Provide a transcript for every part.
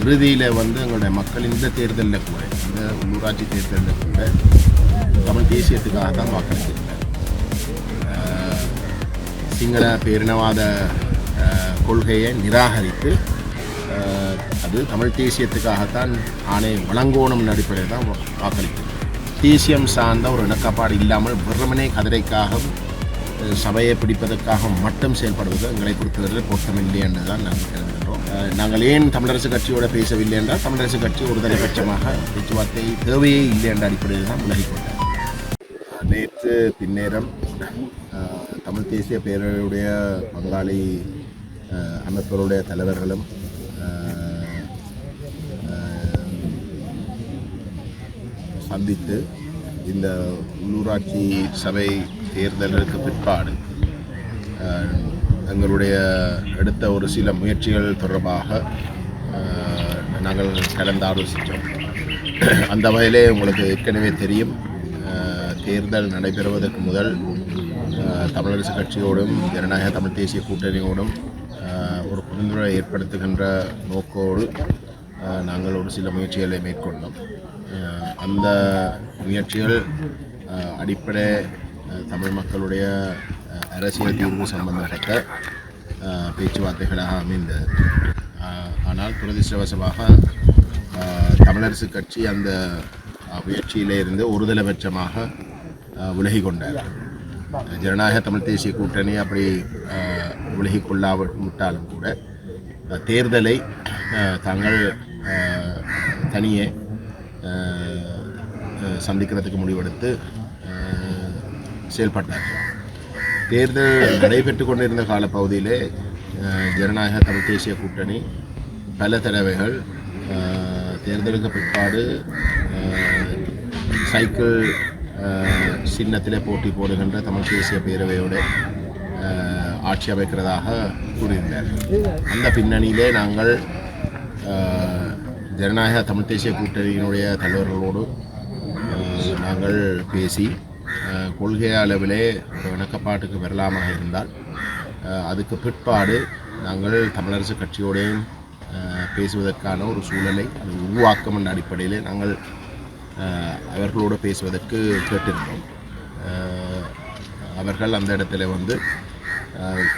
இறுதியில் வந்து எங்களுடைய மக்கள் இந்த தேர்தலில் கூட இந்த உள்ளூராட்சி தேர்தலில் கூட தமிழ் தேசியத்துக்காக தான் வாக்களித்திருக்காங்க சிங்கள பேரினவாத கொள்கையை நிராகரித்து அது தமிழ் தேசியத்துக்காகத்தான் ஆணை வழங்கோணும் அடிப்படையில் தான் வா- தேசியம் சார்ந்த ஒரு இணக்கப்பாடு இல்லாமல் வெறுமனே கதிரைக்காகவும் சபையை பிடிப்பதற்காக மட்டும் செயல்படுவது எங்களை பொறுத்தவரையில் பொருத்தமில்லை என்று தான் நாங்கள் கருதுகின்றோம். நாங்கள் ஏன் தமிழரசு கட்சியோட பேசவில்லை என்றால் தமிழரசு கட்சி ஒரு தலைபட்சமாக பேச்சுவார்த்தை தேவையே இல்லை என்ற அடிப்படையில் தான் விலகிக்கொண்டார் நேற்று பின்னேரம் தமிழ் தேசிய பேரவையுடைய பங்காளி அமைப்பருடைய அமைப்புகளுடைய தலைவர்களும் சந்தித்து இந்த உள்ளூராட்சி சபை தேர்தலுக்கு பிற்பாடு எங்களுடைய எடுத்த ஒரு சில முயற்சிகள் தொடர்பாக நாங்கள் நாங்கள் கலந்தாலோசித்தோம். அந்த வகையிலே உங்களுக்கு ஏற்கனவே தெரியும் தேர்தல் நடைபெறுவதற்கு முதல் தமிழரசு கட்சியோடும் ஜனநாயக தமிழ் தேசிய கூட்டணியோடும் ஒரு புரிந்துணர்வை ஏற்படுத்துகின்ற நோக்கோடு நாங்கள் ஒரு சில முயற்சிகளை மேற்கொண்டோம். அந்த முயற்சிகள் அடிப்படை தமிழ் மக்களுடைய அரசியல் தீர்வு சம்பந்தப்பட்ட பேச்சுவார்த்தைகளாக அமைந்தது. ஆனால் துரதிருஷ்டவசமாக தமிழரசு கட்சி அந்த முயற்சியிலிருந்து ஒருதலைபட்சமாக விலகி கொண்டார். ஜனநாயக தமிழ் தேசிய கூட்டணி அப்படி அஹ், விட்டாலும் கொள்ளாவிட்டாலும் கூட தேர்தலை தாங்கள் தனியே சந்திக்கிறதுக்கு முடிவெடுத்து செயல்பட்டார்கள். தேர்தல் நடைபெற்று கொண்டிருந்த காலப்பகுதியிலே ஜனநாயக தமிழ் தேசிய கூட்டணி பல தடவைகள் தேர்தலுக்கு பிற்பாடு சைக்கிள் சின்னத்திலே போட்டி போடுகின்ற தமிழ் தேசிய பேரவையோடு ஆட்சி அமைக்கிறதாக கூறியிருந்தார். அந்த பின்னணியிலே நாங்கள் ஜனநாயக தமிழ் தேசிய கூட்டணியினுடைய தலைவர்களோடு நாங்கள் பேசி கொள்கை அளவிலே ஒரு இணக்கப்பாட்டுக்கு வரலாமாக இருந்தால் அதுக்கு பிற்பாடு நாங்கள் தமிழரசு கட்சியோடையும் பேசுவதற்கான ஒரு சூழலை அது உருவாக்கம் என்ற அடிப்படையிலே நாங்கள் அவர்களோடு பேசுவதற்கு கேட்டிருந்தோம். அவர்கள் அந்த இடத்துல வந்து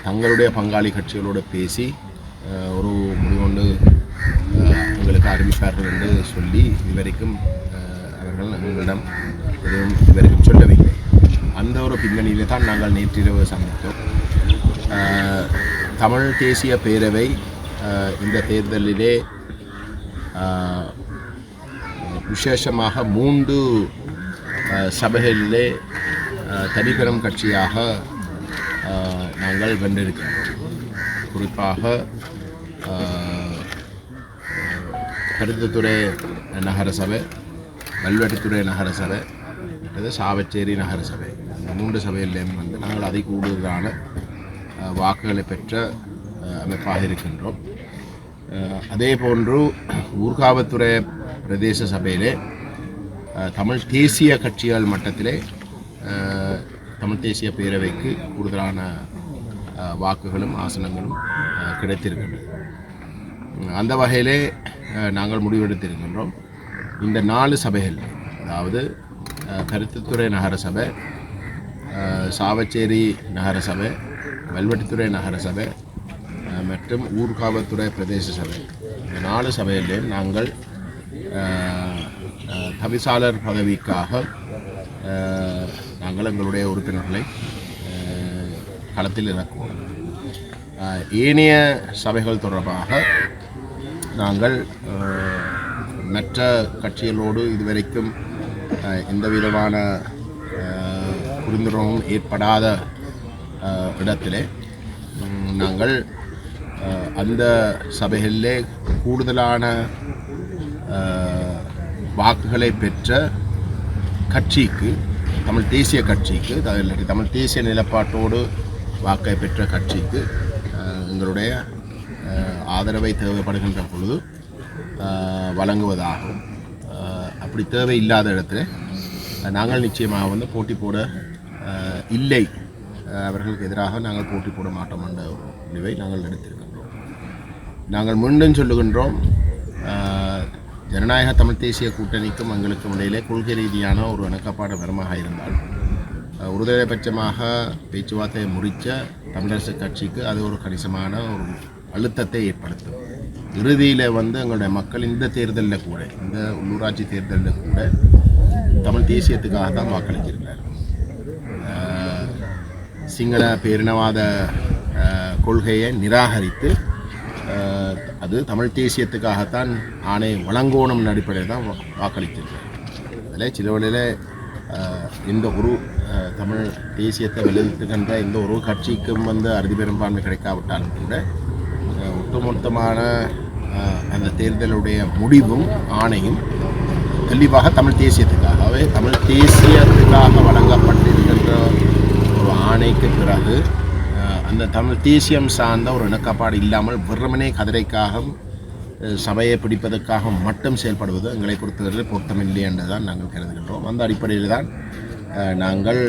தங்களுடைய பங்காளி கட்சிகளோடு பேசி ஒரு முடிவொன்று எங்களுக்கு அறிவிப்பார்கள் என்று சொல்லி இதுவரைக்கும் அவர்கள் எங்களிடம் எதுவும் இதுவரைக்கும் சொல்லவில்லை. அந்த ஒரு பின்னணியிலே தான் நாங்கள் நேற்றிரவு சந்தித்தோம். தமிழ் தேசிய பேரவை இந்த தேர்தலிலே விசேஷமாக மூன்று சபைகளிலே தனிப்பெரும் கட்சியாக நாங்கள் வென்றிருக்கிறோம். குறிப்பாக கருத்துத்துறை நகரசபை கல்வெட்டுத்துறை நகரசபை அல்லது சாவச்சேரி நகரசபை. அந்த மூன்று சபையிலையும் வந்து நாங்கள் அதை கூடுதலான வாக்குகளை பெற்ற அமைப்பாக இருக்கின்றோம். அதே போன்று ஊர்காவத்துறை பிரதேச சபையிலே தமிழ் தேசிய கட்சிகள் மட்டத்திலே தமிழ் தேசிய பேரவைக்கு கூடுதலான வாக்குகளும் ஆசனங்களும் கிடைத்திருக்கின்றது அந்த வகையிலே நாங்கள் முடிவெடுத்திருக்கின்றோம். இந்த நாலு சபைகள் அதாவது கருத்துத்துறை நகரசபை சாவச்சேரி நகரசபை வல்வெட்டித்துறை நகரசபை மற்றும் ஊர்காவத்துறை பிரதேச சபை. இந்த நாலு சபையிலையும் நாங்கள் தவிசாளர் பதவிக்காக நாங்கள் எங்களுடைய உறுப்பினர்களை களத்தில் இறக்குவோம். ஏனைய சபைகள் தொடர்பாக நாங்கள் மற்ற கட்சிகளோடு இதுவரைக்கும் எந்த விதமான புரிந்துணர்வும் ஏற்படாத இடத்திலே நாங்கள் அந்த சபைகளிலே கூடுதலான வாக்குகளை பெற்ற கட்சிக்கு தமிழ் தேசிய கட்சிக்கு தமிழ் தேசிய நிலப்பாட்டோடு வாக்கை பெற்ற கட்சிக்கு எங்களுடைய ஆதரவை தேவைப்படுகின்ற பொழுது வழங்குவதாகும். அப்படி தேவை இல்லாத இடத்துல நாங்கள் நிச்சயமாக வந்து போட்டி போட இல்லை. அவர்களுக்கு எதிராக நாங்கள் போட்டி போட மாட்டோம் என்ற ஒரு முடிவை நாங்கள் எடுத்திருக்கின்றோம். நாங்கள் மீண்டும் சொல்லுகின்றோம் ஜனநாயக தமிழ் தேசிய கூட்டணிக்கும் எங்களுக்கும் இடையிலே கொள்கை ரீதியான ஒரு இணக்கப்பாடு வரமாக இருந்தால் ஒருதலைபட்சமாக பேச்சுவார்த்தையை முறித்த தமிழரசு கட்சிக்கு அது ஒரு கணிசமான ஒரு அழுத்தத்தை ஏற்படுத்தும். இறுதியில் வந்து எங்களுடைய மக்கள் இந்த தேர்தலில் கூட இந்த உள்ளூராட்சி தேர்தலில் கூட தமிழ் தேசியத்துக்காக தான் வாக்களிச்சிருக்கிறார். சிங்கள பேரினவாத கொள்கையை நிராகரித்து அது தமிழ் தேசியத்துக்காகத்தான் ஆணை வழங்கோணும் அடிப்படையில் தான் வா- வாக்களித்திருக்கிறார் அதில் சிலவழியில் இந்த ஒரு தமிழ் தேசியத்தை வெளியிட்டுகின்ற இந்த ஒரு கட்சிக்கும் வந்து அறுதி பெரும்பான்மை கிடைக்காவிட்டாலும் கூட ஒட்டுமொத்தமான அந்த தேர்தலுடைய முடிவும் ஆணையும் தெளிவாக தமிழ் தேசியத்துக்காகவே தமிழ் தேசியத்துக்காக வழங்கப்பட்டிருக்கின்ற ஒரு ஆணைக்கு பிறகு அந்த தமிழ் தேசியம் சார்ந்த ஒரு இணக்கப்பாடு இல்லாமல் வெறுமனே கதிரைக்காக சபையை பிடிப்பதற்காக மட்டும் செயல்படுவது எங்களை பொறுத்தவரையில் பொருத்தமில்லை என்று தான் நாங்கள் கருதுகின்றோம். அந்த அடிப்படையில் தான் நாங்கள்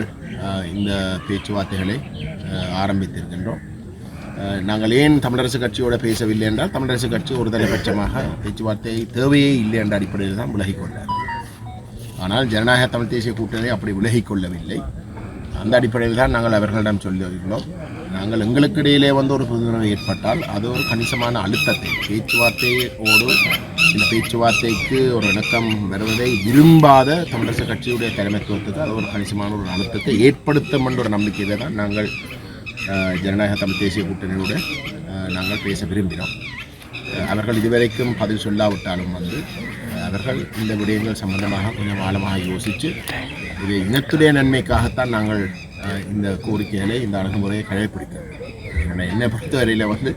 இந்த பேச்சுவார்த்தைகளை ஆரம்பித்திருக்கின்றோம். நாங்கள் ஏன் தமிழரசு கட்சியோடு பேசவில்லை என்றால் தமிழரசு கட்சி ஒரு தலைபட்சமாக பேச்சுவார்த்தை தேவையே இல்லை என்ற அடிப்படையில் தான் விலகிக்கொண்டார் ஆனால் ஜனநாயக தமிழ் தேசிய கூட்டணி அப்படி விலகிக்கொள்ளவில்லை அந்த அடிப்படையில் தான் நாங்கள் அவர்களிடம் சொல்லியிருக்கிறோம். நாங்கள் எங்களுக்கு இடையிலே வந்து ஒரு புரிந்துணர்வு ஏற்பட்டால் அது ஒரு கணிசமான அழுத்தத்தை பேச்சுவார்த்தையோடு இந்த பேச்சுவார்த்தைக்கு ஒரு இணக்கம் வருவதை விரும்பாத தமிழரசு கட்சியுடைய தலைமைத்துவத்துக்கு அது ஒரு கணிசமான ஒரு அழுத்தத்தை ஏற்படுத்தும் என்ற ஒரு நம்பிக்கையில தான் நாங்கள் ஜனநாயக தமிழ் தேசிய கூட்டணியோடு நாங்கள் பேச விரும்பினோம் அவர்கள் இதுவரைக்கும் பதில் சொல்லாவிட்டாலும் வந்து அவர்கள் இந்த விடயங்கள் சம்பந்தமாக கொஞ்சம் ஆழமாக யோசித்து இது இனத்துடைய நன்மைக்காகத்தான் நாங்கள் இந்த கோரிக்கைகளை இந்த அணுகுமுறையை கடைபிடிக்கிறோம் என்னை பொறுத்தவரையில் வந்து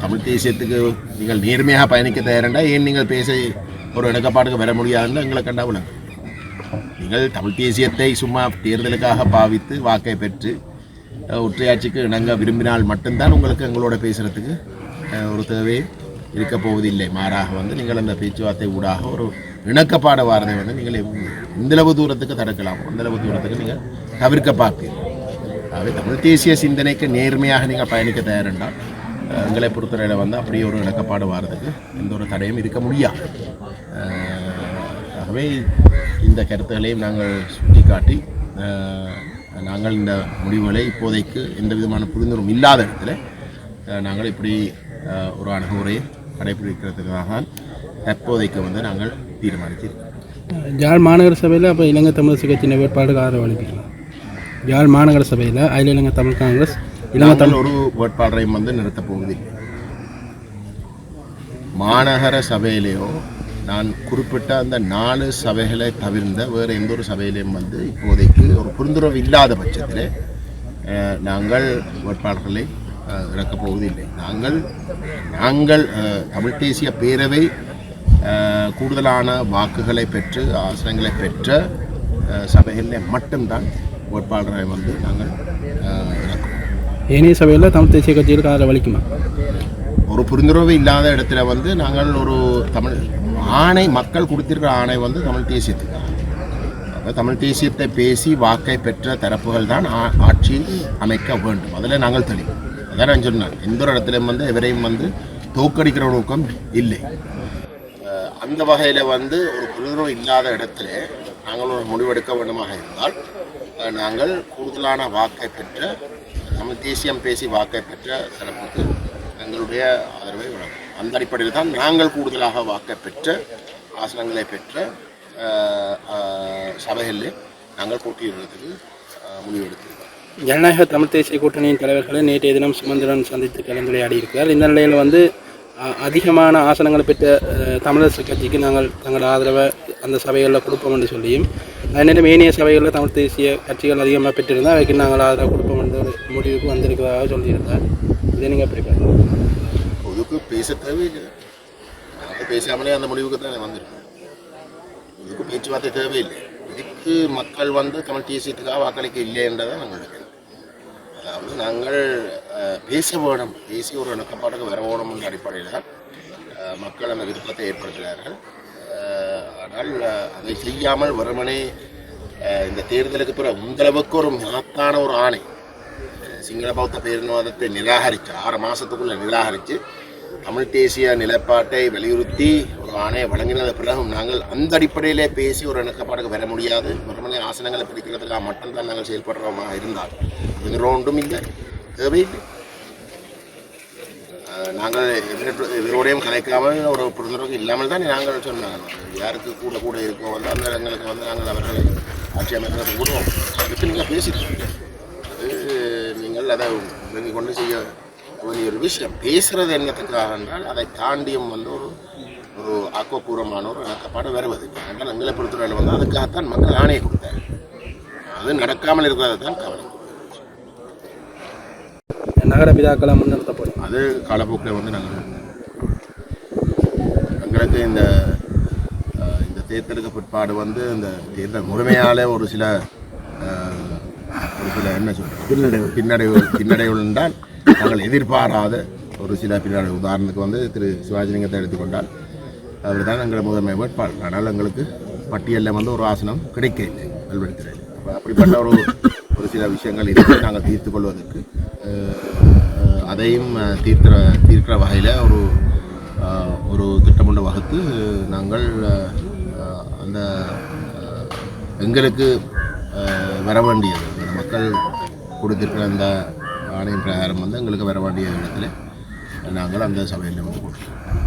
தமிழ் தேசியத்துக்கு நீங்கள் நேர்மையாக பயணிக்க தயாரண்டா ஏன் நீங்கள் பேச ஒரு இணக்கப்பாட்டுக்கு வர முடியாதுன்னு எங்களை கண்டா நீங்கள் தமிழ் தேசியத்தை சும்மா தேர்தலுக்காக பாவித்து வாக்கை பெற்று ஒற்றையாட்சிக்கு இணங்க விரும்பினால் மட்டும்தான் உங்களுக்கு எங்களோட பேசுகிறதுக்கு ஒரு தேவை இருக்க போவதில்லை. மாறாக வந்து நீங்கள் அந்த பேச்சுவார்த்தை ஊடாக ஒரு இணக்கப்பாடு வாரதை வந்து நீங்கள் இந்தளவு எந்தளவு தூரத்துக்கு தடுக்கலாம். அந்தளவு தூரத்துக்கு நீங்கள் தவிர்க்க பார்ப்பீர்கள். ஆகவே தமிழ் தேசிய சிந்தனைக்கு நேர்மையாக நீங்கள் பயணிக்க தயாரென்றால் எங்களை பொறுத்தவரையில் வந்து அப்படியே ஒரு இணக்கப்பாடு வாரதுக்கு எந்த ஒரு தடையும் இருக்க முடியாது. ஆகவே இந்த கருத்துக்களையும் நாங்கள் சுட்டி காட்டி நாங்கள் இந்த முடிவுகளை இப்போதைக்கு எந்த விதமான புரிந்துணர்வும் இல்லாத இடத்துல நாங்கள் இப்படி ஒரு அணுகுமுறையை கடைபிடிக்கிறதுக்காக தான் தற்போதைக்கு வந்து நாங்கள் தீர்மானிச்சிருக்கோம் யாழ் மாநகர சபையில் அப்போ இலங்கை தமிழரசு கட்சியின் வேட்பாளருக்கு ஆதரவு அளிப்பீங்க யாழ் மாநகர சபையில் அகில இலங்கை தமிழ் காங்கிரஸ் இலங்கை நாங்கள் ஒரு வேட்பாளரையும் வந்து நிறுத்தப் போவதில்லை. மாநகர சபையிலேயோ நான் குறிப்பிட்ட அந்த நாலு சபைகளை தவிர்ந்த வேறு எந்த ஒரு சபையிலையும் வந்து இப்போதைக்கு ஒரு புரிந்துணர்வு இல்லாத பட்சத்தில் நாங்கள் வேட்பாளர்களை இறக்கப் போவதில்லை. நாங்கள் நாங்கள் தமிழ் தேசிய பேரவை கூடுதலான வாக்குகளை பெற்று ஆசனங்களை பெற்ற சபைகளில் மட்டும்தான் வேட்பாளரை வந்து நாங்கள் இறக்குவோம் ஏனைய சபையில் தமிழ் தேசிய கட்சிகளுக்கு ஆதரவு அளிக்குமா? ஒரு புரிந்துணர்வு இல்லாத இடத்துல வந்து நாங்கள் ஒரு தமிழ் ஆணை மக்கள் கொடுத்திருக்கிற ஆணை வந்து தமிழ் தேசியத்துக்கு அப்போ தமிழ் தேசியத்தை பேசி வாக்கை பெற்ற தரப்புகள் தான் ஆ- ஆட்சி அமைக்க வேண்டும். அதில் நாங்கள் தெளிவு. அதான் நான் சொன்னேன். எந்த ஒரு இடத்துலையும் வந்து எவரையும் வந்து தோக்கடிக்கிற நோக்கம் இல்லை. அந்த வகையில் வந்து ஒரு புரிந்துணர்வு இல்லாத இடத்துல நாங்கள் ஒரு முடிவெடுக்க வேண்டுமாக இருந்தால் நாங்கள் கூடுதலான வாக்கை பெற்ற தமிழ் தேசியம் பேசி வாக்கை பெற்ற தரப்புக்கு எங்களுடைய ஆதரவை வழங்கும் அந்த அடிப்படையில் தான் நாங்கள் கூடுதலாக வாக்கை பெற்ற ஆசனங்களை பெற்ற சபைகளில் நாங்கள் போட்டியிடுறதுக்கு அஹ், முடிவெடுத்திருக்கோம் ஜனநாயக தமிழ் தேசிய கூட்டணியின் தலைவர்களை நேற்றைய தினம் சுமந்திரன் சந்தித்து கலந்துரையாடி இருக்கிறார் இந்த நிலையில் வந்து அதிகமான ஆசனங்களை பெற்ற தமிழரசு கட்சிக்கு நாங்கள் தங்கள் ஆதரவை அந்த சபைகளில் கொடுப்போம் என்று சொல்லியும் அதே ஏனைய சபைகளில் தமிழ் தேசிய கட்சிகள் அதிகமாக பெற்றிருந்தால் அதுக்கு நாங்கள் ஆதரவு கொடுப்போம் என்ற முடிவுக்கு வந்திருக்கிறதாக சொல்லியிருந்தார். இதை நீங்கள் எப்படி பார்க்கலாம் பேச தேவையில்லை நாங்கள் பேசாமலே அந்த முடிவுக்கு தான் வந்திருக்கோம் இதுக்கு பேச்சுவார்த்தை தேவையில்லை. இதுக்கு மக்கள் வந்து தமிழ் தேசியத்துக்காக வாக்களிக்க இல்லை என்றதை நாங்கள் அதாவது நாங்கள் பேச வேணும். பேசி ஒரு இணக்கப்பாட்டுக்கு வர வேணும்ன்ற அடிப்படையில் தான் மக்கள் அந்த விருப்பத்தை ஏற்படுத்துகிறார்கள். ஆனால் அதை செய்யாமல் வருமனே இந்த தேர்தலுக்கு பிறகு முந்தளவுக்கு ஒரு மகத்தான ஒரு ஆணை சிங்கள பௌத்த பேரினவாதத்தை நிராகரித்து ஆறு மாதத்துக்குள்ளே நிராகரித்து தமிழ் தேசிய நிலைப்பாட்டை வலியுறுத்தி ஒரு ஆணையை வழங்கினது பிறகும் நாங்கள் அந்த அடிப்படையிலே பேசி ஒரு இணக்கப்பாடுக்கு வர முடியாது. மறுமலை ஆசனங்களை பிடிக்கிறதுக்காக மட்டும்தான் நாங்கள் செயல்படுறோமா இருந்தால் எங்கிற ஒன்றும் இல்லை. தேவையில்லை நாங்கள் இவரோடையும் கலைக்காமல் ஒரு புரிந்துணர்வு இல்லாமல் தான் நாங்கள் சொன்னாங்க. யாருக்கு கூட கூட இருக்கோ வந்து அந்த இடங்களுக்கு வந்து நாங்கள் அவர்களை ஆட்சி அமைக்கிறது கூடுவோம். அதுக்கு நீங்கள் பேசிட்டு அது நீங்கள் அதை கொண்டு செய்ய வேண்டிய ஒரு விஷயம். பேசுறது என்னத்துக்காக என்றால் அதை தாண்டியும் வந்து ஒரு ஒரு ஆக்கப்பூர்வமான ஒரு இணக்கப்பாடு வருவது. என்றால் எங்களை பொறுத்தவரை வந்து அதுக்காகத்தான் மக்கள் ஆணையை கொடுத்தார். அது நடக்காமல் இருக்கிறது தான் கவலை. நகர பிதாக்களை முன்னிறுத்தப்படும் அது காலப்போக்கில் வந்து நாங்கள் எங்களுக்கு இந்த இந்த தேர்தலுக்கு பிற்பாடு வந்து இந்த தேர்தல் முழுமையாலே ஒரு சில ஒரு சில என்ன சொல்றது? பின்னடைவு. பின்னடைவு பின்னடைவு என்றால் நாங்கள் எதிர்பாராத ஒரு சில பின்னாடி உதாரணத்துக்கு வந்து திரு சிவாஜிலிங்கத்தை எடுத்துக்கொண்டால் அவர் தான் எங்களை முதன்மை வேட்பாளர். ஆனால் எங்களுக்கு பட்டியலில் வந்து ஒரு ஆசனம் கிடைக்கவில்லை கல்வெடுத்துறையில் அப்போ அப்படிப்பட்ட ஒரு ஒரு சில விஷயங்கள் இருந்து நாங்கள் தீர்த்து கொள்வதற்கு. அதையும் தீர்க்கிற தீர்க்கிற வகையில் ஒரு ஒரு திட்டமுண்டு வகுத்து நாங்கள் அந்த எங்களுக்கு வர வேண்டியது. மக்கள் கொடுத்திருக்கிற அந்த ஆணையின் பிரகாரம் வந்து எங்களுக்கு வர வேண்டிய இடத்துல நாங்கள் அந்த சபையில் வந்து கொடுத்தோம்